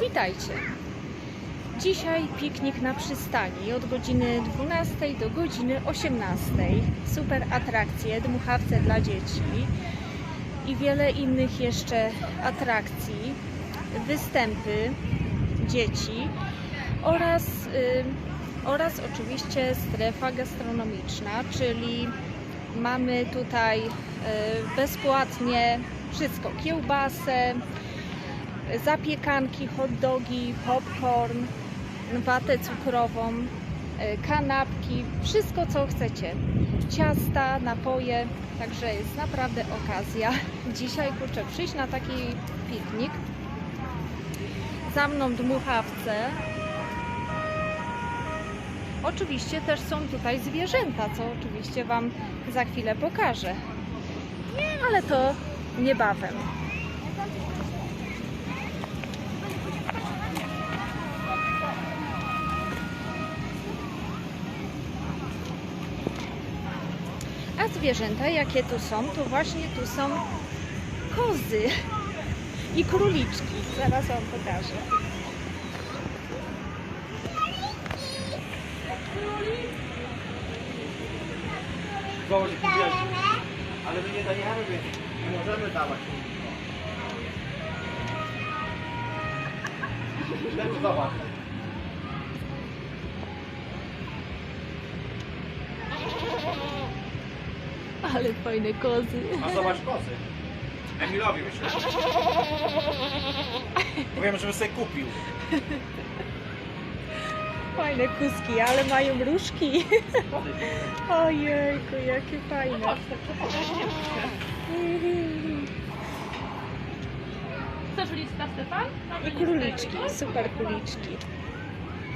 Witajcie. Dzisiaj piknik na przystani od godziny 12 do godziny 18. Super atrakcje, dmuchawce dla dzieci i wiele innych jeszcze atrakcji, występy dzieci oraz, y, oraz oczywiście strefa gastronomiczna, czyli mamy tutaj y, bezpłatnie wszystko, kiełbasę, zapiekanki, hot dogi, popcorn, watę cukrową, e, kanapki, wszystko co chcecie. Ciasta, napoje, także jest naprawdę okazja. Dzisiaj kurczę, przyjść na taki piknik. Za mną dmuchawce. Oczywiście też są tutaj zwierzęta, co oczywiście Wam za chwilę pokażę. Ale to niebawem. A zwierzęta, jakie tu są, to właśnie tu są kozy i króliczki. Zaraz Wam pokażę. Ale my nie dajemy, nie możemy dawać. Zobacz. Ale fajne kozy. A zobacz kozy. Emilowi myślę. Powiem, żeby sobie kupił. Fajne kuski, ale mają różki. Ojejku, jakie fajne. Chcesz lista, Stefan? I króliczki, super króliczki.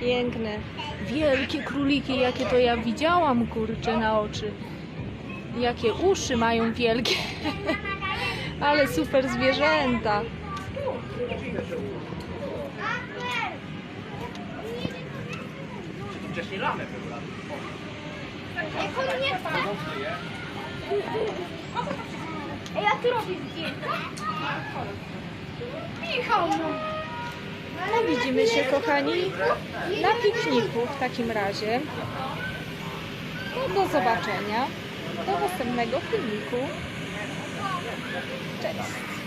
Piękne. Wielkie króliki, jakie to ja widziałam, kurczę, na oczy. Jakie uszy mają wielkie. Ale super zwierzęta. Czy tu wcześniej lamę był lat? Jak on nie chce. Ej, a ty robisz zdjęcia? Michał, no. No widzimy się, kochani, na pikniku w takim razie. No, do zobaczenia. Do następnego filmiku. Cześć.